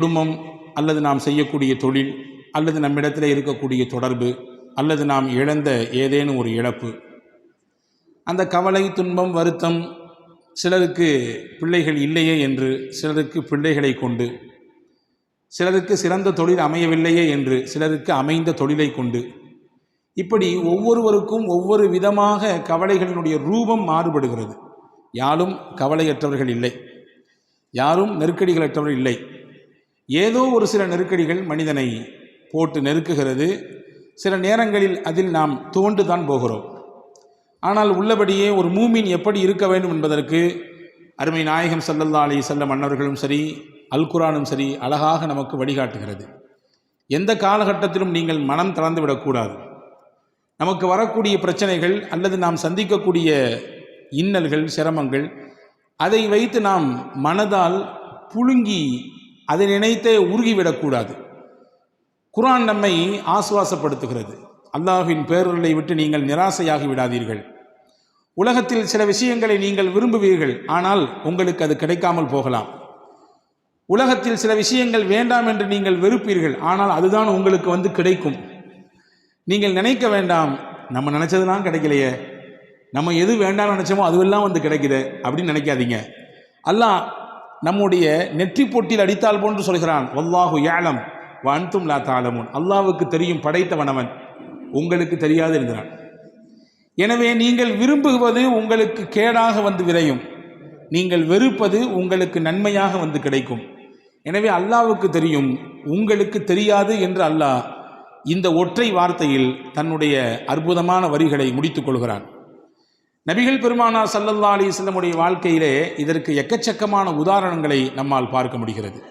குடும்பம் அல்லது நாம் செய்யக்கூடிய தொழில் அல்லது நம்மிடத்தில் இருக்கக்கூடிய தொடர்பு அல்லது நாம் இழந்த ஏதேனும் ஒரு இழப்பு. அந்த கவலை துன்பம் வருத்தம் சிலருக்கு பிள்ளைகள் இல்லையே என்று சிலருக்கு பிள்ளைகளை கொண்டு சிலருக்கு சிறந்த தொழில் அமையவில்லையே என்று சிலருக்கு அமைந்த தொழிலை கொண்டு. இப்படி ஒவ்வொருவருக்கும் ஒவ்வொரு விதமாக கவலைகளினுடைய ரூபம் மாறுபடுகிறது. யாரும் கவலையற்றவர்கள் இல்லை. யாரும் நெருக்கடிகளற்றவர்கள் இல்லை. ஏதோ ஒரு சில நெருக்கடிகள் மனிதனை போட்டு நெருக்குகிறது. சில நேரங்களில் அதில் நாம் துவண்டு தான் போகிறோம். ஆனால் உள்ளபடியே ஒரு மூமின் எப்படி இருக்க வேண்டும் என்பதற்கு அருமை நாயகம் சல்லல்லா அலி செல்ல மன்னர்களும் சரி அல்குரானும் சரி அழகாக நமக்கு வழிகாட்டுகிறது. எந்த காலகட்டத்திலும் நீங்கள் மனம் தளர்ந்து விடக்கூடாது. நமக்கு வரக்கூடிய பிரச்சனைகள் அல்லது நாம் சந்திக்கக்கூடிய இன்னல்கள் சிரமங்கள் அதை வைத்து நாம் மனதால் புழுங்கி அதை நினைத்தே உருகிவிடக்கூடாது. குரான் நம்மை ஆசுவாசப்படுத்துகிறது. அல்லாஹின் பேரொருளை விட்டு நீங்கள் நிராசையாகி விடாதீர்கள். உலகத்தில் சில விஷயங்களை நீங்கள் விரும்புவீர்கள். ஆனால் உங்களுக்கு அது கிடைக்காமல் போகலாம். உலகத்தில் சில விஷயங்கள் வேண்டாம் என்று நீங்கள் வெறுப்பீர்கள். ஆனால் அதுதான் உங்களுக்கு வந்து கிடைக்கும். நீங்கள் நினைக்க வேண்டாம் நம்ம நினச்சதுலாம் கிடைக்கலையே. நம்ம எது வேண்டாம்னு நினச்சோமோ அதுவெல்லாம் வந்து கிடைக்குது அப்படின்னு நினைக்காதீங்க. அல்லாஹ் நம்முடைய நெற்றி போட்டியில் அடித்தால் போன்று சொல்கிறான் வல்லாஹு யாலம் வன்தும் லா தாலமுன் அல்லாவுக்கு தெரியும் படைத்தவனவன். உங்களுக்கு தெரியாது என்கிறான். எனவே நீங்கள் விரும்புவது உங்களுக்கு கேடாக வந்து விரையும். நீங்கள் வெறுப்பது உங்களுக்கு நன்மையாக வந்து கிடைக்கும். எனவே அல்லாவுக்கு தெரியும் உங்களுக்கு தெரியாது என்று அல்லாஹ் இந்த ஒற்றை வார்த்தையில் தன்னுடைய அற்புதமான வரிகளை முடித்துக் கொள்கிறான். நபிகள் பெருமானார் சல்லல்லா அலிஸ்லமுடைய வாழ்க்கையிலே இதற்கு எக்கச்சக்கமான உதாரணங்களை நம்மால் பார்க்க முடிகிறது.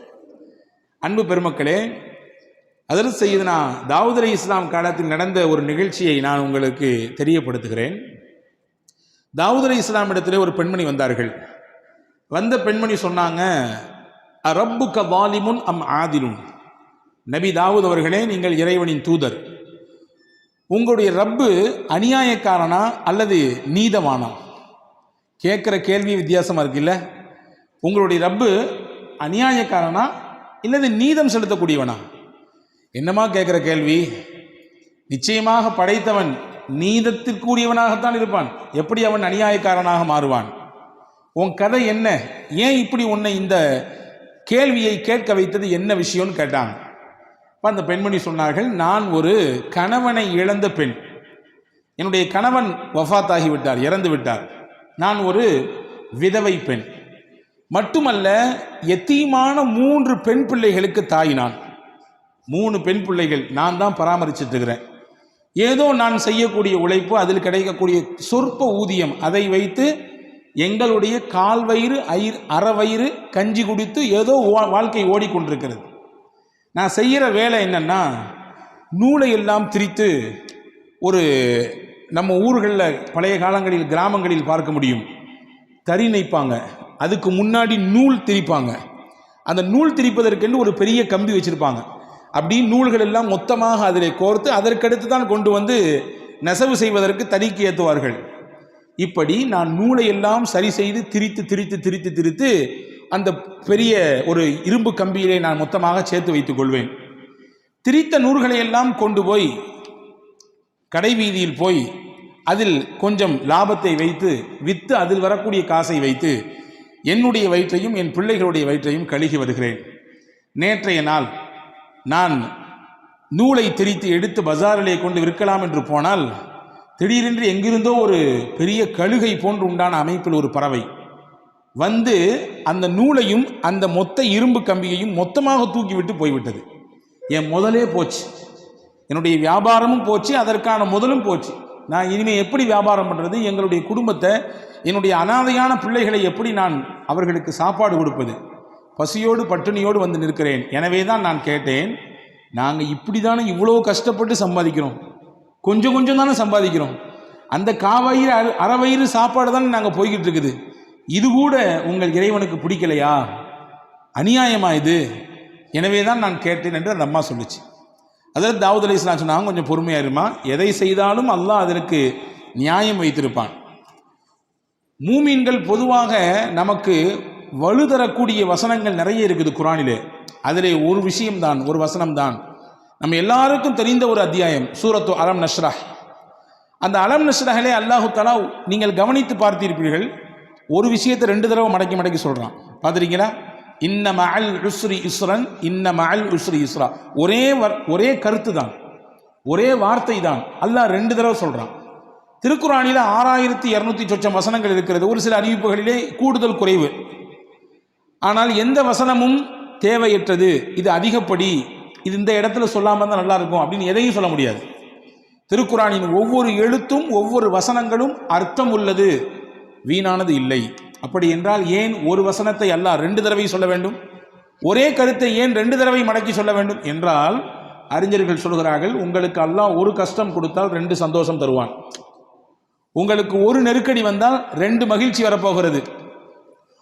அன்பு பெருமக்களே அதற்கு செய்தனா தாவூத் அலி இஸ்லாம் காலத்தில் நடந்த ஒரு நிகழ்ச்சியை நான் உங்களுக்கு தெரியப்படுத்துகிறேன். தாவூத் அலி இஸ்லாம் இடத்துல ஒரு பெண்மணி வந்தார்கள். வந்த பெண்மணி சொன்னாங்க அரப்பு கவாலிமுன் அம் ஆதிலும் நபி தாவூத் அவர்களே நீங்கள் இறைவனின் தூதர். உங்களுடைய ரப்பு அநியாயக்காரனா அல்லது நீதமானா கேட்குற கேள்வி வித்தியாசமாக இருக்குல்ல? உங்களுடைய ரப்பு அநியாயக்காரனா இல்லது நீதம் செலுத்தக்கூடியவனா? என்னமா கேட்குற கேள்வி? நிச்சயமாக படைத்தவன் நீதத்திற்குரியவனாகத்தான் இருப்பான். எப்படி அவன் அநியாயக்காரனாக மாறுவான்? உன் கதை என்ன? ஏன் இப்படி உன்னை இந்த கேள்வியை கேட்க வைத்தது என்ன விஷயம்னு கேட்டாங்க இப்போ அந்த பெண்மணி சொன்னார்கள் நான் ஒரு கணவனை இழந்த பெண். என்னுடைய கணவன் வஃபாத் ஆகிவிட்டார் இறந்து விட்டார். நான் ஒரு விதவை பெண். மட்டுமல்ல எத்தீமான மூன்று பெண் பிள்ளைகளுக்கு தாய் நான். மூணு பெண் பிள்ளைகள் நான் தான் பராமரிச்சுட்டு இருக்கிறேன். ஏதோ நான் செய்யக்கூடிய உழைப்பு அதில் கிடைக்கக்கூடிய சொற்ப ஊதியம் அதை வைத்து எங்களுடைய கால் வயிறு ஐர் அறவயிறு கஞ்சி குடித்து ஏதோ வாழ்க்கை ஓடிக்கொண்டிருக்கிறது. நான் செய்கிற வேலை என்னென்னா நூலை எல்லாம் திரித்து ஒரு நம்ம ஊர்களில் பழைய காலங்களில் கிராமங்களில் பார்க்க முடியும். தறி நெய்ப்பாங்க அதுக்கு முன்னாடி நூல் திரிப்பாங்க. அந்த நூல் திரிப்பதற்கென்று ஒரு பெரிய கம்பி வச்சுருப்பாங்க. அப்படி நூல்கள் எல்லாம் மொத்தமாக அதில் கோர்த்து அதற்கடுத்து தான் கொண்டு வந்து நெசவு செய்வதற்கு தறிக்கு ஏற்றுவார்கள் இப்படி நான் நூலை எல்லாம் சரி செய்து திரித்து திரித்து திரித்து திரித்து அந்த பெரிய ஒரு இரும்பு கம்பியிலே நான் மொத்தமாக சேர்த்து வைத்துக் கொள்வேன். திரித்த நூல்களை எல்லாம் கொண்டு போய் கடைவீதியில் போய் அதில் கொஞ்சம் லாபத்தை வைத்து விற்று அதில் வரக்கூடிய காசை வைத்து என்னுடைய வயிற்றையும் என் பிள்ளைகளுடைய வயிற்றையும் கழுகி வருகிறேன். நேற்றைய நாள் நான் நூலை திரித்து எடுத்து பஜாரிலே கொண்டு விற்கலாம் என்று போனால் திடீரென்று எங்கிருந்தோ ஒரு பெரிய கழுகை போன்று உண்டான அமைப்பில் ஒரு பறவை வந்து அந்த நூலையும் அந்த மொத்த இரும்பு கம்பியையும் மொத்தமாக தூக்கிவிட்டு போய்விட்டது. என் முதலே போச்சு. என்னுடைய வியாபாரமும் போச்சு அதற்கான முதலும் போச்சு. நான் இனிமேல் எப்படி வியாபாரம் பண்ணுறது எங்களுடைய குடும்பத்தை என்னுடைய அனாதையான பிள்ளைகளை எப்படி நான் அவர்களுக்கு சாப்பாடு கொடுப்பது? பசியோடு பட்டினியோடு வந்து நிற்கிறேன். எனவே தான் நான் கேட்டேன் நாங்கள் இப்படி தானே இவ்வளோ கஷ்டப்பட்டு சம்பாதிக்கிறோம். கொஞ்சம் கொஞ்சம் தானே சம்பாதிக்கிறோம். அந்த காவயிறு அர- அறவயிறு சாப்பாடு தானே நாங்கள் போய்கிட்டு இருக்குது. இது கூட உங்கள் இறைவனுக்கு பிடிக்கலையா? அநியாயமா இது? எனவே தான் நான் கேட்டேன் என்று அந்த அம்மா சொல்லுச்சு. அதாவது தாவூத் அலி இஸ்லாம் சொன்னாங்க கொஞ்சம் பொறுமையாக இருமா. எதை செய்தாலும் அல்லாஹ் அதற்கு நியாயம் வைத்திருப்பான். மூமீன்கள் பொதுவாக நமக்கு வலு தரக்கூடிய வசனங்கள் நிறைய இருக்குது குரானிலே அதிலே ஒரு விஷயம்தான் ஒரு வசனம்தான். நம்ம எல்லாருக்கும் தெரிந்த ஒரு அத்தியாயம் சூரத்து அலம் நஷ்ரா அந்த அலம் நஷ்ரஹலே அல்லாஹு தலா நீங்கள் கவனித்து பார்த்திருப்பீர்கள் ஒரு விஷயத்தை ரெண்டு தடவை மடக்கி மடக்கி சொல்கிறான் பார்த்துருக்கீங்களா இன்ன மகள் உஸ்ரி இஸ்ரன் இன்ன மகள் உஸ்ரி இஸ்ரா. ஒரே வர் ஒரே கருத்து தான் ஒரே வார்த்தை தான் அல்லாஹ் ரெண்டு தடவை சொல்கிறான் திருக்குறானியில் ஆறாயிரத்தி இரநூத்தி சொச்சம் வசனங்கள் இருக்கிறது. ஒரு சில அறிவிப்புகளிலே கூடுதல் குறைவு. ஆனால் எந்த வசனமும் தேவையற்றது. இது அதிகப்படி இது இந்த இடத்துல சொல்லாமல் தான் நல்லா இருக்கும் அப்படின்னு எதையும் சொல்ல முடியாது. திருக்குறானின் ஒவ்வொரு எழுத்தும் ஒவ்வொரு வசனங்களும் அர்த்தம் உள்ளது. வீணானது இல்லை. அப்படி என்றால் ஏன் ஒரு வசனத்தை அல்லாஹ் ரெண்டு தடவை சொல்ல வேண்டும்? ஒரே கருத்தை ஏன் ரெண்டு தடவை மடக்கி சொல்ல வேண்டும்? என்றால் அறிஞர்கள் சொல்கிறார்கள் உங்களுக்கு அல்லாஹ் ஒரு கஷ்டம் கொடுத்தால் ரெண்டு சந்தோஷம் தருவான். உங்களுக்கு ஒரு நெருக்கடி வந்தால் ரெண்டு மகிழ்ச்சி வரப்போகிறது.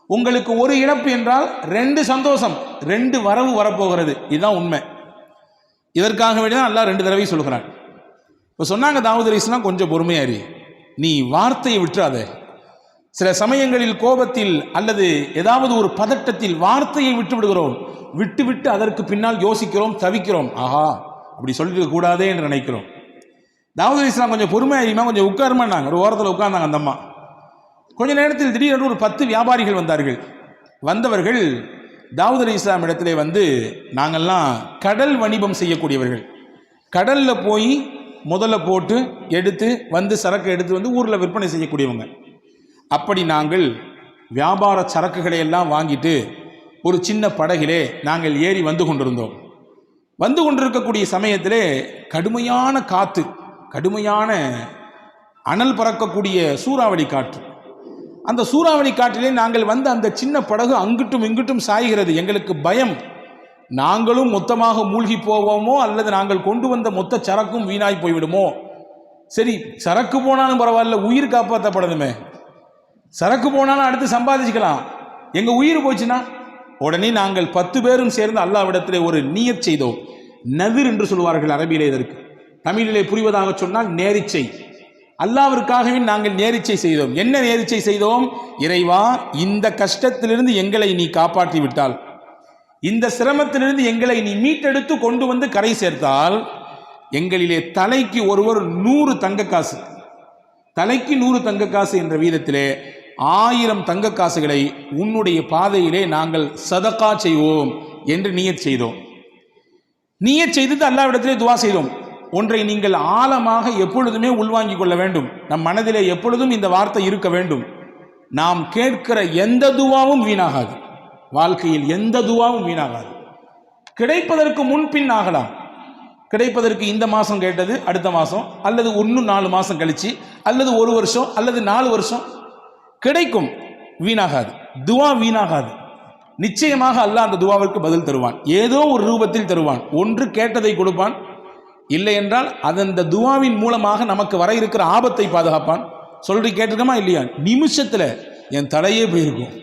உங்களுக்கு ஒரு இழப்பு என்றால் ரெண்டு சந்தோஷம் ரெண்டு வரவு வரப்போகிறது. இதுதான் உண்மை. இதற்காக வேண்டி தான் அல்லாஹ் ரெண்டு தடவை சொல்கிறான். இப்போ சொன்னாங்க தாவூத் அலி இஸ்லாம் கொஞ்சம் பொறுமையாரி நீ வார்த்தையை விட்டுறாதே. சில சமயங்களில் கோபத்தில் அல்லது ஏதாவது ஒரு பதட்டத்தில் வார்த்தையை விட்டு விடுகிறோம் விட்டு விட்டு அதற்கு பின்னால் யோசிக்கிறோம் தவிக்கிறோம். ஆஹா அப்படி சொல்லிட்டு கூடாதே என்று நினைக்கிறோம். தாவூத் இஸ்லாம் கொஞ்சம் பொறுமையாரிமா கொஞ்சம் உட்காருமான்னாங்க ஒரு ஓரத்தில் உட்கார்ந்தாங்க அந்த அம்மா. கொஞ்ச நேரத்தில் திடீரென்று ஒரு பத்து வியாபாரிகள் வந்தார்கள். வந்தவர்கள் தாவூத் அலி இஸ்லாம் இடத்திலே வந்து நாங்கள்லாம் கடல் வணிபம் செய்யக்கூடியவர்கள். கடலில் போய் முதல்ல போட்டு எடுத்து வந்து சரக்கு எடுத்து வந்து ஊரில் விற்பனை செய்யக்கூடியவங்க. அப்படி நாங்கள் வியாபார சரக்குகளை எல்லாம் வாங்கிட்டு ஒரு சின்ன படகிலே நாங்கள் ஏறி வந்து கொண்டிருந்தோம். வந்து கொண்டிருக்கக்கூடிய சமயத்திலே கடுமையான காற்று கடுமையான அனல் பறக்கக்கூடிய சூறாவளி காற்று. அந்த சூறாவளி காற்றிலே நாங்கள் வந்த அந்த சின்ன படகு அங்கிட்டும் இங்கிட்டும் சாய்கிறது. எங்களுக்கு பயம். நாங்களும் மொத்தமாக மூழ்கி போவோமோ அல்லது நாங்கள் கொண்டு வந்த மொத்த சரக்கும் வீணாய் போய்விடுமோ? சரி சரக்கு போனாலும் பரவாயில்ல உயிர் காப்பாற்றப்படணுமே சரக்கு போனாலும் அடுத்து சம்பாதிச்சுக்கலாம். எங்க உயிர் போச்சுன்னா? உடனே நாங்கள் பத்து பேரும் சேர்ந்து அல்லாவிடத்திலே ஒரு நியத் செய்தோம். நதிர் என்று சொல்வார்கள் அரபியிலே இதற்கு. தமிழிலே புரிவதாக சொன்னால் நேரிச்சை அல்லாவிற்காகவே நாங்கள் நேரிச்சை செய்தோம். என்ன நேரிச்சை செய்தோம்? இறைவா இந்த கஷ்டத்திலிருந்து எங்களை நீ காப்பாற்றி விட்டால். இந்த சிரமத்திலிருந்து எங்களை நீ மீட்டெடுத்து கொண்டு வந்து கரை சேர்த்தால் எங்களிலே தலைக்கு ஒருவர் நூறு தங்க காசு. தலைக்கு நூறு தங்க காசு என்ற வீதத்திலே ஆயிரம் தங்க காசுகளை உன்னுடைய பாதையிலே நாங்கள் சதக்கா செய்வோம் என்று நியத் செய்தோம். நியத் செய்தது அல்லாவிடத்திலே துவா செய்தோம். ஒன்றை நீங்கள் ஆழமாக எப்பொழுதுமே உள்வாங்கிக் கொள்ள வேண்டும். நம் மனதிலே எப்பொழுதும் இந்த வார்த்தை இருக்க வேண்டும். நாம் கேட்கிற எந்த துவாவும் வீணாகாது. வாழ்க்கையில் எந்த துவாவும் வீணாகாது. கிடைப்பதற்கு முன்பின் ஆகலாம். கிடைப்பதற்கு இந்த மாதம் கேட்டது அடுத்த மாதம் அல்லது ஒன்று நாலு மாதம் கழித்து அல்லது ஒரு வருஷம் அல்லது நாலு வருஷம் கிடைக்கும். வீணாகாது. துவா வீணாகாது. நிச்சயமாக அல்லாஹ் அந்த துவாவிற்கு பதில் தருவான். ஏதோ ஒரு ரூபத்தில் தருவான். ஒன்று கேட்டதை கொடுப்பான். இல்லை என்றால் அந்த துவாவின் மூலமாக நமக்கு வர இருக்கிற ஆபத்தை பாதுகாப்பான். சொல்றி கேட்டிருக்கமா இல்லையா? நிமிஷத்தில் என் தலையே போயிருக்கும்.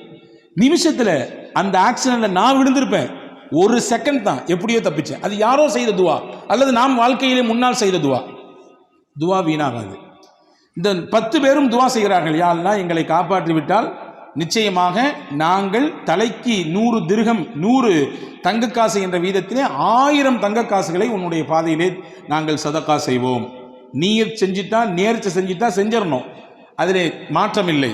நிமிஷத்தில் அந்த ஆக்சிடெண்ட்டில் நான் விழுந்திருப்பேன். ஒரு செகண்ட் தான். எப்படியோ தப்பிச்சேன். அது யாரோ செய்த துவா. அல்லது நாம் வாழ்க்கையிலே முன்னால் செய்த துவா. துவா வீணாகாது. இந்த பத்து பேரும் துவா செய்கிறார்கள். யாரெல்லாம் எங்களை காப்பாற்றி விட்டால் நிச்சயமாக நாங்கள் தலைக்கு நூறு திருகம் நூறு தங்க காசு என்ற வீதத்திலே ஆயிரம் தங்க காசுகளை உன்னுடைய பாதையிலே நாங்கள் சதக்கா செய்வோம். நீர் செஞ்சிட்டா நேர்ச்சி செஞ்சிட்டா செஞ்சிடணும். அதில் மாற்றம் இல்லை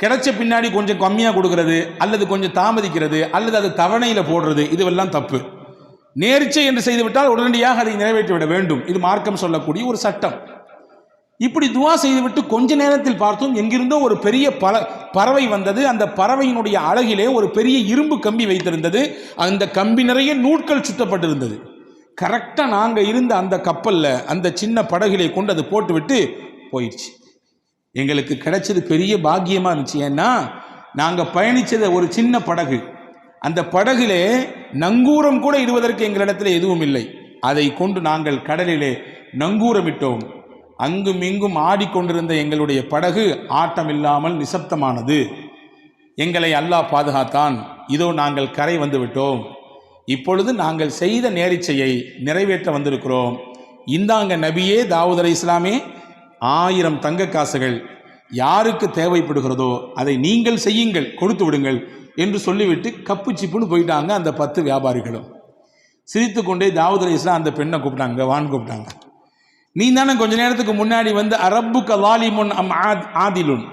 கிடைச்ச பின்னாடி கொஞ்சம் கம்மியாக கொடுக்கறது அல்லது கொஞ்சம் தாமதிக்கிறது அல்லது அது தவணையில் போடுறது இதுவெல்லாம் தப்பு. நேர்ச்சை என்று செய்துவிட்டால் உடனடியாக அதை நிறைவேற்றி விட வேண்டும். இது மார்க்கம் சொல்லக்கூடிய ஒரு சட்டம். இப்படி துவா செய்துவிட்டு கொஞ்ச நேரத்தில் பார்த்தோம் எங்கிருந்தோ ஒரு பெரிய பல பறவை வந்தது. அந்த பறவையினுடைய அழகிலே ஒரு பெரிய இரும்பு கம்பி வைத்திருந்தது. அந்த கம்பி நிறைய நூட்கள் சுத்தப்பட்டிருந்தது. கரெக்டாக நாங்கள் இருந்த அந்த கப்பலில் அந்த சின்ன படகிலே கொண்டு அது போட்டுவிட்டு போயிடுச்சு. எங்களுக்கு கிடைச்சது பெரிய பாக்கியமாக இருந்துச்சு. ஏன்னா நாங்கள் பயணிச்சது ஒரு சின்ன படகு. அந்த படகிலே நங்கூரம் கூட இடுவதற்கு எங்களிடத்தில் எதுவும் இல்லை. அதை கொண்டு நாங்கள் கடலிலே நங்கூரமிட்டோம். அங்கும் இங்கும் ஆடிக்கொண்டிருந்த எங்களுடைய படகு ஆட்டமில்லாமல் நிசப்தமானது. எங்களை அல்லாஹ் பாதுகாத்தான். இதோ நாங்கள் கரை வந்துவிட்டோம். இப்பொழுது நாங்கள் செய்த நேரிச்சையை நிறைவேற்ற வந்திருக்கிறோம். இந்தாங்க நபியே தாவூத் இஸ்லாமே ஆயிரம் தங்க காசுகள் யாருக்கு தேவைப்படுகிறதோ அதை நீங்கள் செய்யுங்கள் கொடுத்து விடுங்கள் என்று சொல்லிவிட்டு கப்பு சிப்புன்னு போயிட்டாங்க அந்த பத்து வியாபாரிகளும். சிரித்து கொண்டே தாவூத் அலி இஸ்லாம் அந்த பெண்ணை கூப்பிட்டாங்க வான்னு கூப்பிட்டாங்க. நீ தானே கொஞ்ச நேரத்துக்கு முன்னாடி வந்து அரப்பு கலாலிமுன் அம் ஆதிலுன்.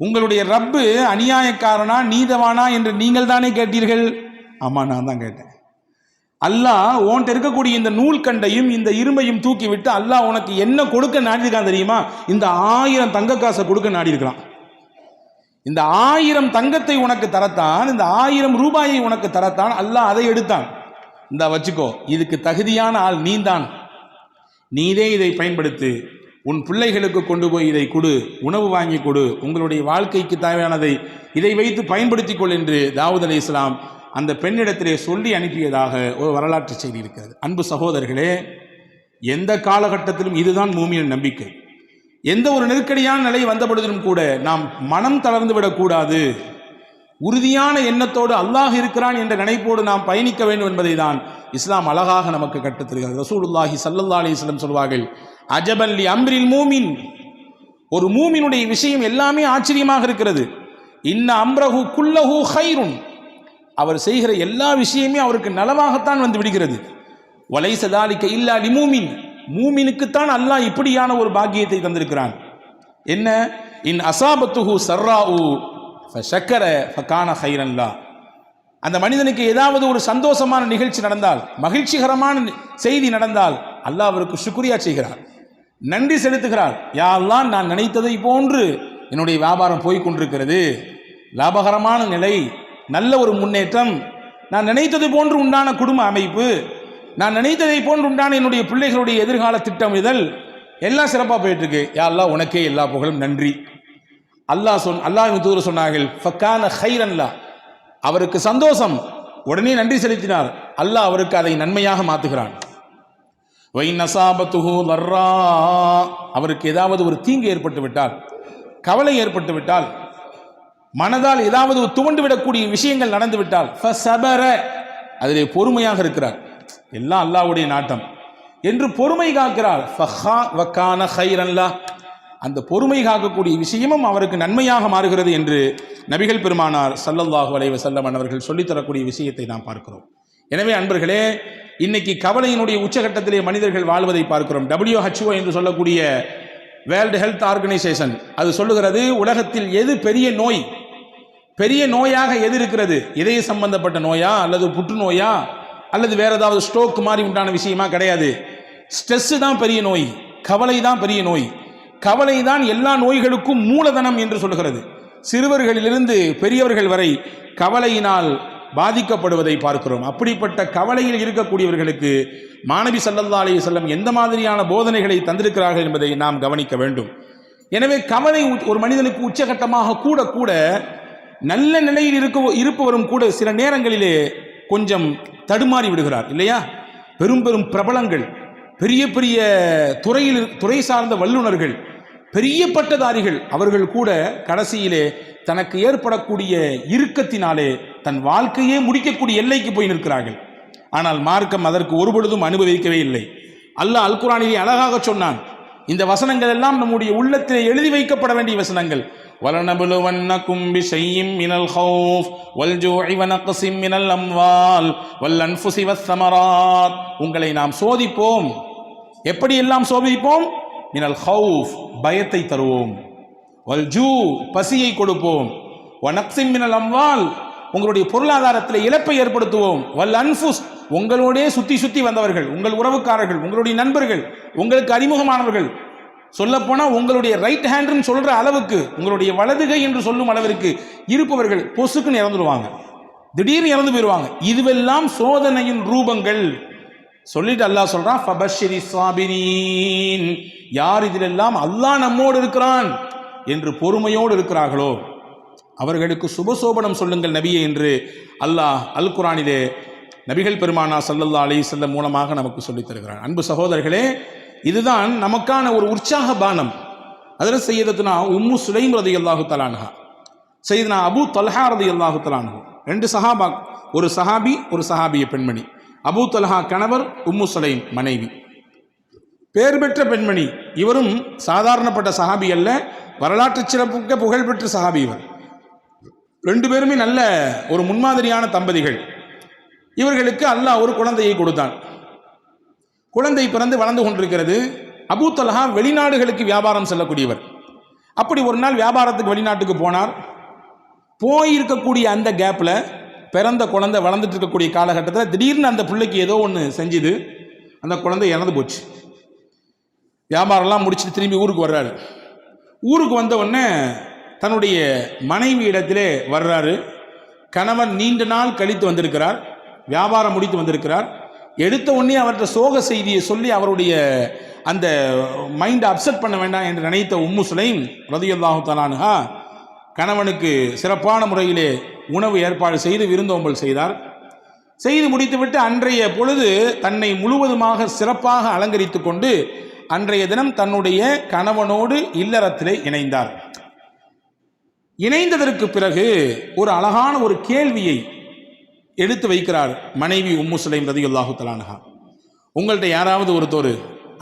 உங்களுடைய ரப்பு அநியாயக்காரனா நீதவானா என்று நீங்கள் தானே கேட்டீர்கள்? ஆமா நான் தான் கேட்டேன். அல்லாஹ் உன்கிட்ட இருக்கக்கூடிய இந்த நூல் கண்டையும் இந்த இரும்பையும் தூக்கி விட்டு அல்லாஹ் உனக்கு என்ன கொடுக்க நாடியிருக்கான் தெரியுமா? இந்த ஆயிரம் தங்க காசை கொடுக்க நாடியிருக்கிறான். இந்த ஆயிரம் தங்கத்தை உனக்கு தரத்தான் இந்த ஆயிரம் ரூபாயை உனக்கு தரத்தான் அல்லாஹ் அதை எடுத்தான். இந்த வச்சுக்கோ இதுக்கு தகுதியான ஆள் நீந்தான். நீதே இதை பயன்படுத்து. உன் பிள்ளைகளுக்கு கொண்டு போய் இதை கொடு. உணவு வாங்கி கொடு. உங்களுடைய வாழ்க்கைக்கு தேவையானதை இதை வைத்து பயன்படுத்திக் கொள் என்று தாவூத் அலி இஸ்லாம் அந்த பெண்ணிடத்திலே சொல்லி அனுப்பியதாக ஒரு வரலாற்று செய்தி இருக்கிறது. அன்பு சகோதரர்களே எந்த காலகட்டத்திலும் இதுதான் மூமியின் நம்பிக்கை. எந்த ஒரு நெருக்கடியான நிலை வந்த பொழுதிலும் கூட நாம் மனம் தளர்ந்து விடக்கூடாது. உறுதியான எண்ணத்தோடு அல்லாஹ் இருக்கிறான் என்ற நினைப்போடு நாம் பயணிக்க வேண்டும் என்பதை தான் இஸ்லாம் அழகாக நமக்கு கற்றுத்தருகிறது ரசூலுல்லாஹி சல்லல்லா அலிஸ்லம் சொல்வார்கள் அஜபல்லி அம்ரில் மூமின். ஒரு மூமினுடைய விஷயம் எல்லாமே ஆச்சரியமாக இருக்கிறது. இன்ன அம்ரஹு குல்லஹு ஹைருன் அவர் செய்கிற எல்லா விஷயமே அவருக்கு நலவாகத்தான் வந்து விடுகிறது. வலை சதாலிக்க இல்லா லிமூமின் மூமினுக்குத்தான் அல்லாஹ் இப்படியான ஒரு பாக்கியத்தை தந்திருக்கிறான். என்ன? இன் அசாபத்துஹு சர்ராஉ. ஃபஷக்கர ஃபகான ஹைரன்லா அந்த மனிதனுக்கு ஏதாவது ஒரு சந்தோஷமான நிகழ்ச்சி நடந்தால் மகிழ்ச்சிகரமான செய்தி நடந்தால் அல்லாஹ் அவருக்கு சுக்ரியா செய்கிறார். நன்றி செலுத்துகிறார். யாரெல்லாம் நான் நினைத்ததை போன்று என்னுடைய வியாபாரம் போய்கொண்டிருக்கிறது லாபகரமான நிலை நல்ல ஒரு முன்னேற்றம். நான் நினைத்தது போன்று உண்டான குடும்ப அமைப்பு. நான் நினைத்ததை போன்று உண்டான என்னுடைய பிள்ளைகளுடைய எதிர்கால திட்டமிடுதல். எல்லாம் சிறப்பாக போயிட்டுருக்கு யாரெல்லாம் உனக்கே எல்லா புகழும் நன்றி. அல்லாஹ் சொன் அல்லாஹ் தூர சொன்னார்கள் ஃபக்கான ஹைரன்லா அவருக்கு சந்தோஷம். உடனே நன்றி செலுத்தினார். அல்லாஹ் அவருக்கு அதை நன்மையாக மாற்றுகிறான் வை நசாபத்துஹு லர்ரா அவருக்கு ஏதாவது ஒரு தீங்கு ஏற்பட்டு விட்டால் கவலை ஏற்பட்டு விட்டால் மனதால் ஏதாவது துவண்டு விடக்கூடிய விஷயங்கள் நடந்து விட்டால் ஃபசபர. அதிலே பொறுமையாக இருக்கிறார். எல்லாம் அல்லாஹ்வுடைய நாட்டம். என்று பொறுமை காக்கிறார். ஃபஹா வக்கான ஹைரல்லா அந்த பொறுமை காக்கக்கூடிய விஷயமும் அவருக்கு நன்மையாக மாறுகிறது என்று நபிகள் பெருமானார் சல்லல்லாஹு அலைஹி செல்லம் அவர்கள் சொல்லித்தரக்கூடிய விஷயத்தை நாம் பார்க்கிறோம். எனவே அன்பர்களே இன்னைக்கு கவலையினுடைய உச்சகட்டத்திலே மனிதர்கள் வாழ்வதை பார்க்கிறோம். டபிள்யூஹெச்ஓ என்று சொல்லக்கூடிய வேர்ல்டு ஹெல்த் ஆர்கனைசேஷன் அது சொல்லுகிறது உலகத்தில் எது பெரிய நோய்? பெரிய நோயாக எது இருக்கிறது? இதய சம்பந்தப்பட்ட நோயா அல்லது புற்றுநோயா? அல்லது வேற ஏதாவது ஸ்ட்ரோக் மாதிரி உண்டான விஷயமா கிடையாது. ஸ்ட்ரெஸ் தான் பெரிய நோய். கவலை தான் பெரிய நோய். கவலைதான் எல்லா நோய்களுக்கும் மூலதனம் என்று சொல்லுகிறது. சிறுவர்களிலிருந்து பெரியவர்கள் வரை கவலையினால் பாதிக்கப்படுவதை பார்க்கிறோம். அப்படிப்பட்ட கவலையில் இருக்கக்கூடியவர்களுக்கு மாணவி சல்லல்லா அலி செல்லம் எந்த மாதிரியான போதனைகளை தந்திருக்கிறார்கள் என்பதை நாம் கவனிக்க வேண்டும். எனவே கவலை உ- ஒரு மனிதனுக்கு உச்சகட்டமாக கூட கூட நல்ல நிலையில் இருக்க இருப்பவரும் கூட சில நேரங்களிலே கொஞ்சம் தடுமாறி விடுகிறார் இல்லையா? பெரும் பெரும் பிரபலங்கள் பெரிய பெரிய துறையில் துறை சார்ந்த வல்லுநர்கள் பெரிய பட்டதாரிகள் அவர்கள் கூட கடைசியிலே தனக்கு ஏற்படக்கூடிய இறுக்கத்தினாலே தன் வாழ்க்கையே முடிக்கக்கூடிய எல்லைக்கு போய் நிற்கிறார்கள் ஆனால் மார்க்கம் அதற்கு ஒருபொழுதும் அனுபவிக்கவே இல்லை அல்லாஹ் அல் குரானிலே அழகாக சொன்னான் இந்த வசனங்கள் எல்லாம் நம்முடைய உள்ளத்திலே எழுதி வைக்கப்பட வேண்டிய வசனங்கள் وَلَنَبْلُوَنَّكُمْ بِشَيْءٍ مِّنَ الْخَوْفِ وَالْجُوعِ وَنَقْصٍ مِّنَ الْأَمْوَالِ وَالْأَنفُسِ وَالثَّمَرَاتِ உங்களை நாம் சோதிப்போம் எப்படி எல்லாம் சோதிப்போம் மினல் ஹவுஃப் பயத்தை தருவோம். வல் ஜூ பசியை கொடுப்போம். வனக்சிம் மினல் அம்வால் உங்களுடைய பொருளாதாரத்தில் இழப்பை ஏற்படுத்துவோம். வல் அன்ஃபுஸ் உங்களோடே சுத்தி சுத்தி வந்தவர்கள் உங்கள் உறவுக்காரர்கள் உங்களுடைய நண்பர்கள் உங்களுக்கு அறிமுகமானவர்கள். சொல்லப்போனால் உங்களுடைய ரைட் ஹேண்ட்னு சொல்கிற அளவுக்கு உங்களுடைய வலதுகை என்று சொல்லும் அளவிற்கு இருப்பவர்கள் பொசுக்குன்னு இறந்துடுவாங்க திடீர்னு இறந்து போயிடுவாங்க இதுவெல்லாம் சோதனையின் ரூபங்கள். சொல்லிட்டு அல்லாஹ் சொல்றான் ஃபபஷ்ஷிரி சாபிரீன் யார் இதிலெல்லாம் அல்லாஹ் நம்மோடு இருக்கிறான் என்று பொறுமையோடு இருக்கிறார்களோ அவர்களுக்கு சுபசோபனம் சொல்லுங்கள் நபியே என்று அல்லாஹ் அல் குரானிலே நபிகள் பெருமானா சல்லல்லா அலி வஸல்லம் மூலமாக நமக்கு சொல்லித் தருகிறான். அன்பு சகோதரர்களே இதுதான் நமக்கான ஒரு உற்சாக பானம். அதில் செய்யறதுனா உம்மு சுலைம் ரதி அல்லாஹு தலான்ஹா செய்தனா அபு தல்ஹா ரதி அல்லாஹு தலான்ஹு ரெண்டு சஹாபா ஒரு சஹாபி ஒரு சஹாபிய பெண்மணி. அபு தலஹா கணவர் உம்மு சலைம் மனைவி. பேர் பெற்ற பெண்மணி. இவரும் சாதாரணப்பட்ட சஹாபி அல்ல வரலாற்று சிறப்புக்க புகழ்பெற்ற சஹாபி இவர். ரெண்டு பேருமே நல்ல ஒரு முன்மாதிரியான தம்பதிகள். இவர்களுக்கு அல்லாஹ் ஒரு குழந்தையை கொடுத்தான். குழந்தை பிறந்து வளர்ந்து கொண்டிருக்கிறது. அபூ தலஹா வெளிநாடுகளுக்கு வியாபாரம் செல்லக்கூடியவர். அப்படி ஒரு நாள் வியாபாரத்துக்கு வெளிநாட்டுக்கு போனார். போயிருக்கக்கூடிய அந்த கேப்பில் பிறந்த குழந்தை வளர்ந்துட்டு இருக்கக்கூடிய காலகட்டத்தில் திடீர்னு அந்த பிள்ளைக்கு ஏதோ ஒன்று செஞ்சுது. அந்த குழந்தை இறந்து போச்சு. வியாபாரம்லாம் முடிச்சுட்டு திரும்பி ஊருக்கு வர்றாரு. ஊருக்கு வந்த உடனே தன்னுடைய மனைவி இடத்திலே வர்றாரு. கணவன் நீண்ட நாள் கழித்து வந்திருக்கிறார். வியாபாரம் முடித்து வந்திருக்கிறார். எடுத்த உடனே அவர்கிட்ட சோக செய்தியை சொல்லி அவருடைய அந்த மைண்டை அப்செட் பண்ண வேண்டாம் என்று நினைத்த உம்மு சுலைம் ரதியுல்லாஹு தலானுஹா கணவனுக்கு சிறப்பான முறையிலே உணவு ஏற்பாடு செய்து விருந்தோம்பல் செய்தார். செய்து முடித்துவிட்டு அன்றைய பொழுது தன்னை முழுவதுமாக சிறப்பாக அலங்கரித்து கொண்டு அன்றைய தினம் தன்னுடைய கணவனோடு இல்லறத்திலே இணைந்தார். இணைந்ததற்கு பிறகு ஒரு அழகான ஒரு கேள்வியை எடுத்து வைக்கிறார் மனைவி உம்மு சுலைம் ரதியுல்லாஹு தலானஹா உங்கள்கிட்ட யாராவது ஒருத்தர்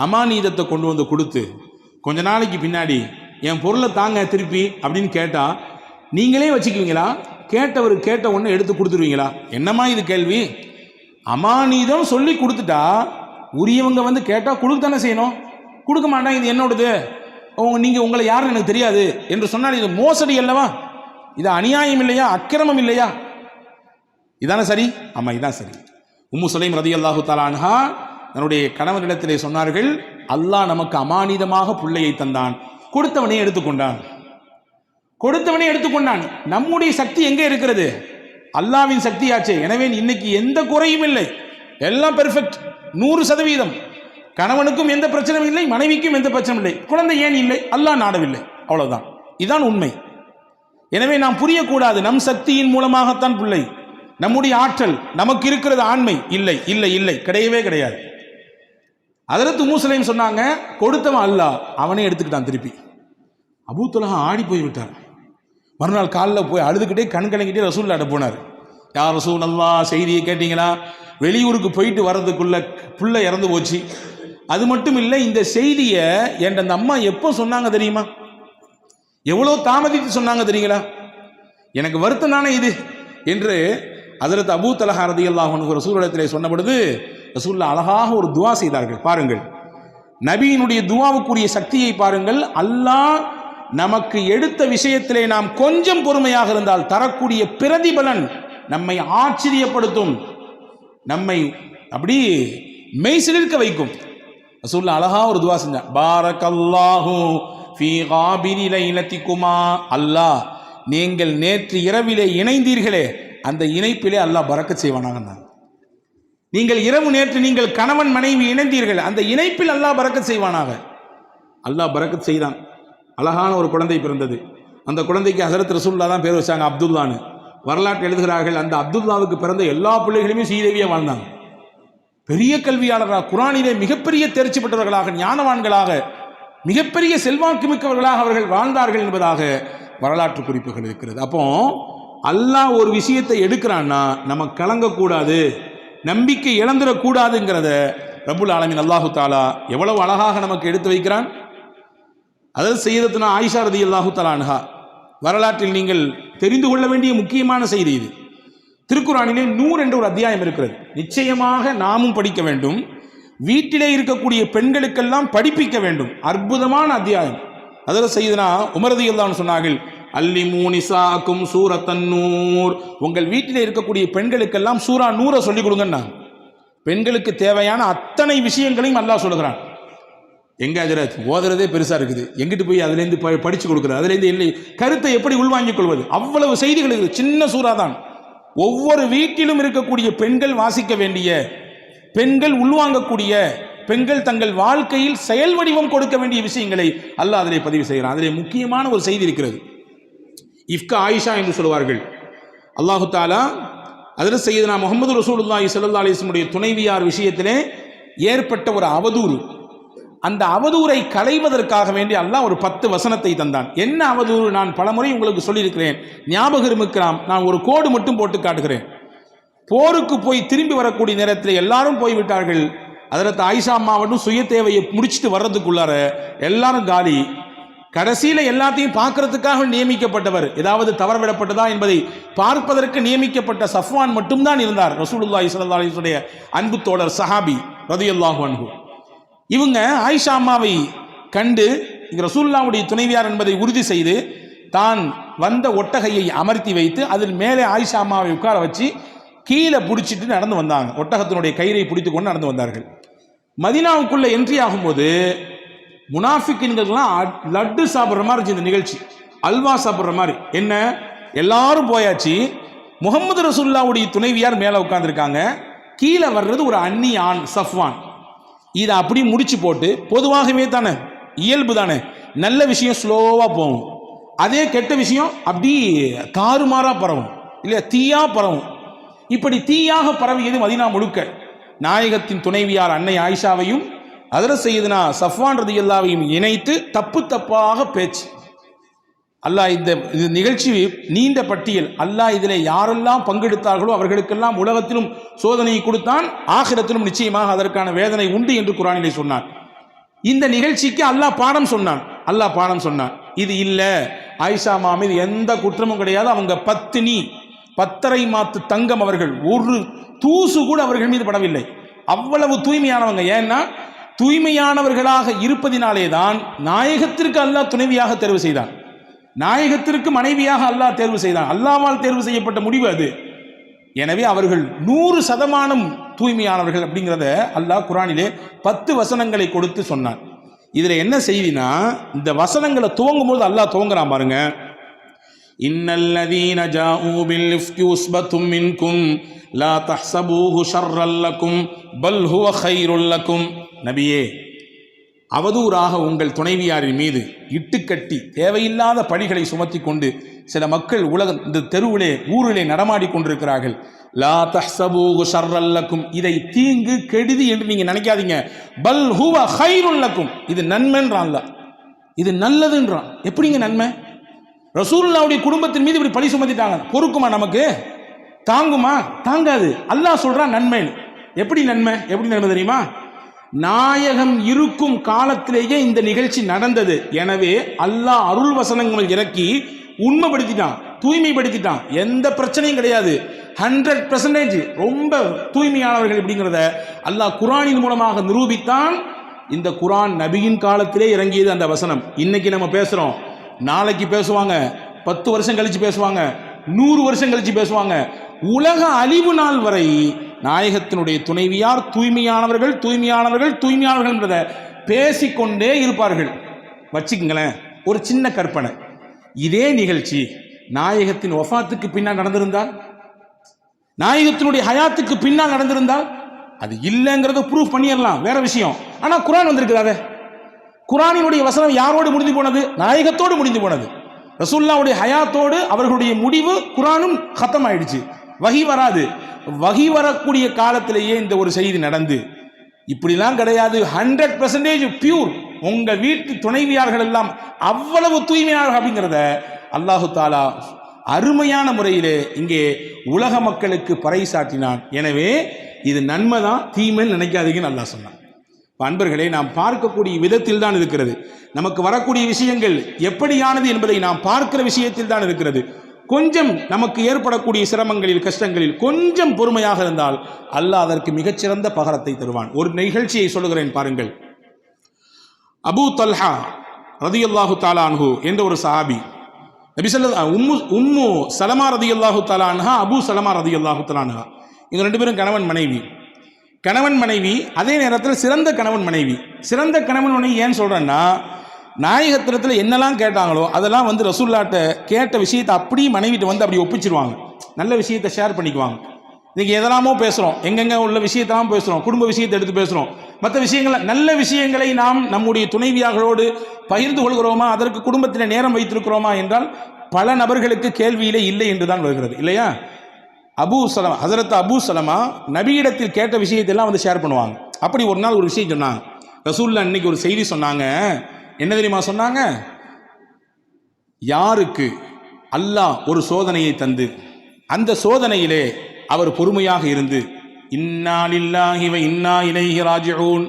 அமானீதத்தை கொண்டு வந்து கொடுத்து கொஞ்ச நாளைக்கு பின்னாடி என் பொருளை தாங்க திருப்பி அப்படின்னு கேட்டால் நீங்களே வச்சுக்குவீங்களா? கேட்டவர் கேட்ட ஒன்று எடுத்து கொடுத்துருவீங்களா? என்னம்மா இது கேள்வி? அமானிதம் சொல்லி கொடுத்துட்டா உரியவங்க வந்து கேட்டால் கொடுக்க தானே செய்யணும்? கொடுக்க மாட்டான் இது என்னோடது? உங்க நீங்கள் உங்களை யாருன்னு எனக்கு தெரியாது. என்று சொன்னால் இது மோசடி அல்லவா? இது அநியாயம் இல்லையா? அக்கிரமம் இல்லையா? இதானே சரி? ஆமாம் இதான் சரி. உம்மு சுலைம் ரதி அல்லாஹு தாலான்ஹா தன்னுடைய கணவனிடத்திலே சொன்னார்கள் அல்லாஹ் நமக்கு அமானிதமாக பிள்ளையை தந்தான். கொடுத்தவனே எடுத்துக்கொண்டான். கொடுத்தவனே எடுத்துக்கொண்டான். நம்முடைய சக்தி எங்கே இருக்கிறது? அல்லாவின் சக்தியாச்சே. எனவே இன்னைக்கு எந்த குறையும் இல்லை. எல்லாம் பெர்ஃபெக்ட் நூறு சதவீதம். கணவனுக்கும் எந்த பிரச்சனையும் இல்லை மனைவிக்கும் எந்த பிரச்சனையும் இல்லை. குழந்தை ஏன் இல்லை? அல்லாஹ் நாடவில்லை. அவ்வளவுதான். இதுதான் உண்மை. எனவே நாம் புரியக்கூடாது. நம் சக்தியின் மூலமாகத்தான் பிள்ளை. நம்முடைய ஆற்றல் நமக்கு இருக்கிறது ஆண்மை. இல்லை இல்லை இல்லை. கிடையவே கிடையாது. அதற்கு மூசலையும் சொன்னாங்க கொடுத்தவன் அல்லாஹ் அவனே எடுத்துக்கிட்டான் திருப்பி. அபூத்துலகம் ஆடி போய் விட்டார் மறுநாள் காலில் போய் அழுதுகிட்டே கண் கலங்கிட்டே ரசூல்லாட்ட போனார். யார் ரசூல் நல்லா செய்தியை கேட்டிங்களா? வெளியூருக்கு போயிட்டு வர்றதுக்குள்ள புள்ள இறந்து போச்சு. அது மட்டும் இல்லை இந்த செய்தியை என் அந்த அம்மா எப்போ சொன்னாங்க தெரியுமா? எவ்வளோ தாமதித்து சொன்னாங்க தெரியுங்களா? எனக்கு வருத்தம் தானே இது என்று அதற்கு அபூ தலஹா ரதி ஒரு ரசூலிடத்திலே சொன்ன பொழுது ரசூல்லா அழகாக ஒரு துவா செய்தார்கள். பாருங்கள். நபியினுடைய துவாவுக்குரிய சக்தியை பாருங்கள். அல்லாஹ் நமக்கு எடுத்த விஷயத்திலே நாம் கொஞ்சம் பொறுமையாக இருந்தால் தரக்கூடிய பிரதிபலன் நம்மை ஆச்சரியப்படுத்தும். நம்மை அப்படி மெய்சிலிருக்க வைக்கும். ரசூல்லா அழகா ஒரு துவா செஞ்சான். பாரக்கல்லாஹு ஃபீ காபிரி லைலத்திக்குமா அல்லாஹ் நீங்கள் நேற்று இரவிலே இணைந்தீர்களே அந்த இணைப்பிலே அல்லாஹ் பறக்க செய்வானாங்க நீங்கள் இரவு நேற்று நீங்கள் கணவன் மனைவி இணைந்தீர்கள் அந்த இணைப்பில் அல்லாஹ் பறக்க செய்வானாக. அல்லாஹ் பறக்க செய்தான். அழகான ஒரு குழந்தை பிறந்தது. அந்த குழந்தைக்கு ஹசரத் ரசூல்லா தான் பேர் வச்சாங்க அப்துல்லான்னு. வரலாற்று எழுதுகிறார்கள் அந்த அப்துல்லாவுக்கு பிறந்த எல்லா பிள்ளைகளுமே சீதேவியாக வாழ்ந்தாங்க. பெரிய கல்வியாளராக குரானிலே மிகப்பெரிய தேர்ச்சி பெற்றவர்களாக ஞானவான்களாக மிகப்பெரிய செல்வாக்கு மிக்கவர்களாக அவர்கள் வாழ்ந்தார்கள் என்பதாக வரலாற்று குறிப்புகள் இருக்கிறது. அப்போ அல்லாஹ் ஒரு விஷயத்தை எடுக்கிறான்னா நம்ம கலங்கக்கூடாது நம்பிக்கை இழந்துடக்கூடாதுங்கிறத ரபுல் ஆலமின் அல்லாஹு தாலா எவ்வளவு அழகாக நமக்கு எடுத்து வைக்கிறான். அதாவது செய்தத்துனா ஆயிஷா ரதி அல்லாஹு தலான்ஹா வரலாற்றில் நீங்கள் தெரிந்து கொள்ள வேண்டிய முக்கியமான செய்தி இது. திருக்குறானிலே நூறு என்ற ஒரு அத்தியாயம் இருக்கிறது. நிச்சயமாக நாமும் படிக்க வேண்டும். வீட்டிலே இருக்கக்கூடிய பெண்களுக்கெல்லாம் படிப்பிக்க வேண்டும். அற்புதமான அத்தியாயம். அதில் செய்தனா உமரதி அல்லான்னு சொன்னார்கள் அல்லி மூனிசாக்கும் சூரத்தன்னூர் உங்கள் வீட்டிலே இருக்கக்கூடிய பெண்களுக்கெல்லாம் சூரா நூரை சொல்லிக் கொடுங்கண்ணா பெண்களுக்கு தேவையான அத்தனை விஷயங்களையும் அல்லாஹ் சொல்லுகிறான். எங்கே ஹஜரத்? ஓதுறதே பெருசாக இருக்குது. எங்கிட்டு போய் அதுலேருந்து ப படித்து கொடுக்குறது அதுலேருந்து இல்லை கருத்தை எப்படி உள்வாங்கிக் கொள்வது? அவ்வளவு செய்திகள் இருக்குது. சின்ன சூறா தான். ஒவ்வொரு வீட்டிலும் இருக்கக்கூடிய பெண்கள் வாசிக்க வேண்டிய பெண்கள் உள்வாங்கக்கூடிய பெண்கள் தங்கள் வாழ்க்கையில் செயல் வடிவம் கொடுக்க வேண்டிய விஷயங்களை அல்லாஹ் அதிலே பதிவு செய்கிறான். அதிலே முக்கியமான ஒரு செய்தி இருக்கிறது. இஃப்கா ஆயிஷா என்று சொல்வார்கள் அல்லாஹு தாலா அதில் செய்தனா முகமது ரசூலுல்லாஹி ஸல்லல்லாஹு அலைஹி வஸல்லுடைய துணைவியார் விஷயத்திலே ஏற்பட்ட ஒரு அவதூறு. அந்த அவதூறை களைவதற்காக வேண்டி அல்லாஹ் ஒரு பத்து வசனத்தை தந்தான். என்ன அவதூறு? நான் பலமுறை உங்களுக்கு சொல்லியிருக்கிறேன். ஞாபகம் இருக்கலாம் நான் ஒரு கோடு மட்டும் போட்டு காட்டுகிறேன். போருக்கு போய் திரும்பி வரக்கூடிய நேரத்தில் எல்லாரும் போய்விட்டார்கள். அதற்கு ஆயிஷா அம்மாவட்டும் சுய தேவையை முடிச்சுட்டு வர்றதுக்குள்ளார எல்லாரும் காலி. கடைசியில் எல்லாத்தையும் பார்க்கறதுக்காக நியமிக்கப்பட்டவர். ஏதாவது தவறவிடப்பட்டதா என்பதை பார்ப்பதற்கு நியமிக்கப்பட்ட சஃப்வான் மட்டும்தான் இருந்தார். ரசூலுல்லா ஸல்லல்லாஹு அலைஹி அன்பு தோழர் சஹாபி ரதியுல்லாஹு அன்பு இவங்க ஆயிஷா அம்மாவை கண்டு இங்க ரசூல்லாவுடைய துணைவியார் என்பதை உறுதி செய்து தான் வந்த ஒட்டகையை அமர்த்தி வைத்து அதில் மேலே ஆயிஷா அம்மாவை உட்கார வச்சு கீழே பிடிச்சிட்டு நடந்து வந்தாங்க. ஒட்டகத்தினுடைய கயிறை பிடித்து கொண்டு நடந்து வந்தார்கள். மதினாவுக்குள்ள என்ட்ரி ஆகும்போது முனாஃபிக்கின்கள்லாம் லட்டு சாப்பிட்ற மாதிரி இருந்துச்சு இந்த நிகழ்ச்சி. அல்வா சாப்பிட்ற மாதிரி. என்ன? எல்லாரும் போயாச்சு. முகமது ரசூல்லாவுடைய துணைவியார் மேலே உட்காந்துருக்காங்க கீழே வர்றது ஒரு அன்னி ஆண் சஃப்வான். இதை அப்படி முடிச்சு போட்டு பொதுவாகவே தானே இயல்பு தானே நல்ல விஷயம் ஸ்லோவாக போகும். அதே கெட்ட விஷயம் அப்படி தாறுமாறாக பரவும் இல்லையா? தீயா பரவும். இப்படி தீயாக பரவியது மதினா முழுக்க. நாயகத்தின் துணைவியார் அன்னை ஆயிஷாவையும் அதர செய்தனா சஃப்வான் ரதி எல்லாவையும் இணைத்து தப்பு தப்பாக பேச்சு. அல்லாஹ் இந்த இது நிகழ்ச்சி நீண்ட பட்டியல். அல்லாஹ் இதில் யாரெல்லாம் பங்கெடுத்தார்களோ அவர்களுக்கெல்லாம் உலகத்திலும் சோதனையை கொடுத்தான் ஆகிரத்திலும் நிச்சயமாக அதற்கான வேதனை உண்டு என்று குரானிலே சொன்னான் இந்த நிகழ்ச்சிக்கு அல்லாஹ் பாடம் சொன்னான். அல்லாஹ் பாடம் சொன்னான். இது இல்லை. ஆயிஷா மாமீது எந்த குற்றமும் கிடையாது. அவங்க பத்தினி பத்தரை மாத்து தங்கம் அவர்கள் ஒரு தூசு கூட அவர்கள் மீது படவில்லை. அவ்வளவு தூய்மையானவங்க. ஏன்னா தூய்மையானவர்களாக இருப்பதினாலே தான் நாயகத்திற்கு அல்லாஹ் துணைவியாக தேர்வு செய்தான். நாயகத்திற்கு மனைவியாக அல்லாஹ் தேர்வு செய்தான். அல்லாவால் தேர்வு செய்யப்பட்ட முடிவு அது. எனவே அவர்கள் நூறு சதமானம் தூய்மையானவர்கள் அப்படிங்கிறத அல்லாஹ் குரானிலே பத்து வசனங்களை கொடுத்து சொன்னான். இதில் என்ன செய்தினா இந்த வசனங்களை துவங்கும் போது அல்லாஹ் துவங்குறான் பாருங்க. இன்னல்லதீன ஜாஊ பில் இஃப்கி உஸ்பத்தும் மின்கும் லா தஹ்சபூஹு ஷர்ரல்லக்கும் பல் ஹுவ கைருல்லக்கும் நபியே அவதூறாக உங்கள் துணைவியாரின் மீது இட்டுக்கட்டி தேவையில்லாத பழிகளை சுமத்தி கொண்டு சில மக்கள் உலக இந்த தெருவிலே ஊரிலே நடமாடி கொண்டிருக்கிறார்கள். லா தஹ்சபூஹு ஷர்ரல்லக்கும் இதை தீங்கு கெடுதி என்று நீங்க நினைக்காதீங்க. பல் ஹுவ ஹைருல்லக்கும் இது நன்மைன்றான் இது நல்லதுன்றான். எப்படிங்க நன்மை? ரசூல்லாவுடைய குடும்பத்தின் மீது இப்படி பழி சுமத்திட்டாங்க. பொறுக்குமா நமக்கு? தாங்குமா? தாங்காது. அல்லாஹ் சொல்றான் நன்மைன்னு. எப்படி நன்மை? எப்படி நன்மை தெரியுமா? நாயகம் இருக்கும் காலத்திலேயே இந்த நிகழ்ச்சி நடந்தது. எனவே அல்லாஹ் அருள் வசனங்கள் இறக்கி உண்மைப்படுத்திட்டான் தூய்மைப்படுத்திட்டான். எந்த பிரச்சனையும் கிடையாது. ஹண்ட்ரட் பெர்சன்டேஜ் ரொம்ப தூய்மையானவர்கள் அப்படிங்கிறத அல்லாஹ் குரானின் மூலமாக நிரூபித்தான். இந்த குரான் நபியின் காலத்திலே இறங்கியது அந்த வசனம். இன்னைக்கு நம்ம பேசுறோம். நாளைக்கு பேசுவாங்க. பத்து வருஷம் கழிச்சு பேசுவாங்க. நூறு வருஷம் கழிச்சு பேசுவாங்க. உலக அழிவு நாள் வரை நாயகத்தினுடைய துணைவியார் தூய்மையானவர்கள் தூய்மையானவர்கள் தூய்மையானவர்கள் தூய்மையானவர்கள்ன்றத பேசிக்கொண்டே இருப்பார்கள். வச்சுக்கங்களேன் ஒரு சின்ன கற்பனை. இதே நிகழ்ச்சி நாயகத்தின் ஒஃபாத்துக்கு பின்னால் நடந்திருந்தால்? நாயகத்தினுடைய ஹயாத்துக்கு பின்னால் நடந்திருந்தால்? அது இல்லைங்கிறத ப்ரூஃப் பண்ணிடலாம் வேற விஷயம். ஆனால் குரான் வந்திருக்கிறாரு குரானினுடைய வசனம் யாரோடு முடிந்து போனது? நாயகத்தோடு முடிந்து போனது. ரசூல்லாவுடைய ஹயாத்தோடு அவர்களுடைய முடிவு குரானும் ஹத்தம் ஆயிடுச்சு வகி வராது. வகி வரக்கூடிய காலத்திலேயே இந்த ஒரு செய்தி நடந்து. இப்படிலாம் கிடையாது. ஹண்ட்ரட் பர்சன்டேஜ் பியூர் உங்க வீட்டு துணைவியார்கள் எல்லாம் அவ்வளவு தூய்மையாளர்கள் அப்படிங்கிறத அல்லாஹு தாலா அருமையான முறையிலே இங்கே உலக மக்களுக்கு பறைசாட்டினான் எனவே இது நன்மை தான் தீமைன்னு நினைக்காதீங்கன்னு நல்லா சொன்னான். அன்பர்களே நாம் பார்க்கக்கூடிய விதத்தில் தான் இருக்கிறது. நமக்கு வரக்கூடிய விஷயங்கள் எப்படியானது என்பதை நாம் பார்க்கிற விஷயத்தில் தான் இருக்கிறது. கொஞ்சம் நமக்கு ஏற்படக்கூடிய சிரமங்களில் கஷ்டங்களில் கொஞ்சம் பொறுமையாக இருந்தால் அல்லாஹ் அதற்கு மிகச்சிறந்த பகரத்தை தருவான். ஒரு நிகழ்ச்சியை சொல்லுகிறேன் பாருங்கள். அபூ தல்ஹா ரதியல்லாஹு தாலா அன்ஹு என்ற ஒரு சஹாபி நபி சொல்ல உம்மு உம்மு சலமா ரதி அல்லாஹு அன்ஹா அபூ சலமா ரதி அல்லாஹு அன்ஹா. இவங்க ரெண்டு பேரும் கணவன் மனைவி. கணவன் மனைவி அதே நேரத்தில் சிறந்த கணவன் மனைவி. சிறந்த கணவன் மனைவி ஏன் சொல்றேன்னா நாயகத்திரத்தில் என்னெல்லாம் கேட்டாங்களோ அதெல்லாம் வந்து ரசூல்லாட்ட கேட்ட விஷயத்தை அப்படியே மனைவிட்டு வந்து அப்படி ஒப்பிச்சிருவாங்க. நல்ல விஷயத்தை ஷேர் பண்ணிக்குவாங்க. இன்றைக்கி எதெல்லாமோ பேசுகிறோம் எங்கெங்கே உள்ள விஷயத்தெல்லாம் பேசுகிறோம் குடும்ப விஷயத்தை எடுத்து பேசுகிறோம் மற்ற விஷயங்களை நல்ல விஷயங்களை நாம் நம்முடைய துணைவியார்களோடு பகிர்ந்து கொள்கிறோமா? அதற்கு குடும்பத்தில் நேரம் வைத்திருக்கிறோமா என்றால் பல நபர்களுக்கு கேள்வியிலே இல்லை என்று தான் வருகிறது. இல்லையா? அபூ சலமா ஹசரத் அபு சலமா நபியிடத்தில் கேட்ட விஷயத்தெல்லாம் வந்து ஷேர் பண்ணுவாங்க. அப்படி ஒரு நாள் ஒரு விஷயம் சொன்னாங்க. ரசூல்லா இன்னைக்கு ஒரு செய்தி சொன்னாங்க. என்ன தெரியுமா சொன்னாங்க? யாருக்கு அல்லாஹ் ஒரு சோதனையை தந்து அந்த சோதனையிலே அவர் பொறுமையாக இருந்து இன்னாலில்லாஹி இன்னா இலைஹி ராஜிஊன்.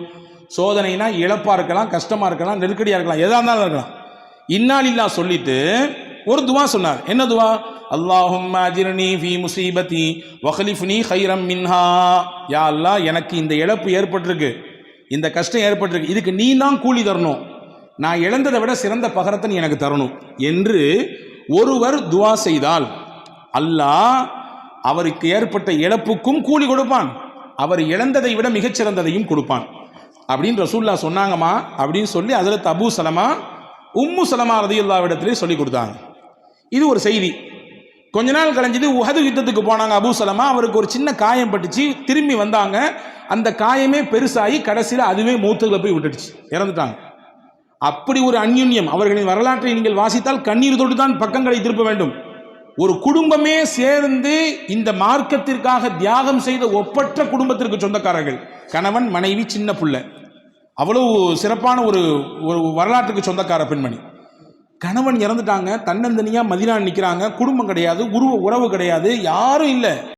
சோதனைனா இழப்பாக இருக்கலாம் கஷ்டமாக இருக்கலாம் நெருக்கடியாக இருக்கலாம் எதாக இருந்தாலும் இருக்கலாம். இன்னாலில்லா சொல்லிட்டு ஒரு துவா சொன்னார். என்ன துவா? அல்லாஹும் அஜிரணி ஃபி முசீபதி வஹலிஃப்னி ஹைரம் மின்ஹா. யா அல்லாஹ் எனக்கு இந்த இழப்பு ஏற்பட்டிருக்கு இந்த கஷ்டம் ஏற்பட்டிருக்கு இதுக்கு நீ தான் கூலி தரணும். நான் இழந்ததை விட சிறந்த பகரத்தை நீ எனக்கு தரணும் என்று ஒருவர் துவா செய்தால் அல்லாஹ் அவருக்கு ஏற்பட்ட இழப்புக்கும் கூலி கொடுப்பான். அவர் இழந்ததை விட மிகச்சிறந்ததையும் கொடுப்பான். அப்படின்னு ரசூல்லா சொன்னாங்கம்மா அப்படின்னு சொல்லி அதில் தபு சலமா உம்மு சலமா ரதியுல்லாவிடத்திலே சொல்லி கொடுத்தாங்க. இது ஒரு செய்தி. கொஞ்ச நாள் கழிஞ்சது உஹது யுத்தத்துக்கு போனாங்க அபு சலமா. அவருக்கு ஒரு சின்ன காயம் பட்டுச்சு. திரும்பி வந்தாங்க. அந்த காயமே பெருசாகி கடைசியில் அதுவே மூத்துல போய் விட்டுடுச்சு. இறந்துட்டாங்க. அப்படி ஒரு அந்யுன்யம் அவர்களின் வரலாற்றை நீங்கள் வாசித்தால் கண்ணீர் தொட்டு தான் பக்கங்களை திருப்ப வேண்டும். ஒரு குடும்பமே சேர்ந்து இந்த மார்க்கத்திற்காக தியாகம் செய்த ஒப்பற்ற குடும்பத்திற்கு சொந்தக்காரர்கள். கணவன் மனைவி சின்ன புள்ள. அவ்வளவு சிறப்பான ஒரு ஒரு வரலாற்றுக்கு சொந்தக்கார பெண்மணி. கணவன் இறந்துட்டாங்க தன்னந்தனியாக மதினா நிற்கிறாங்க குடும்பம் கிடையாது உருவ உறவு கிடையாது யாரும் இல்லை.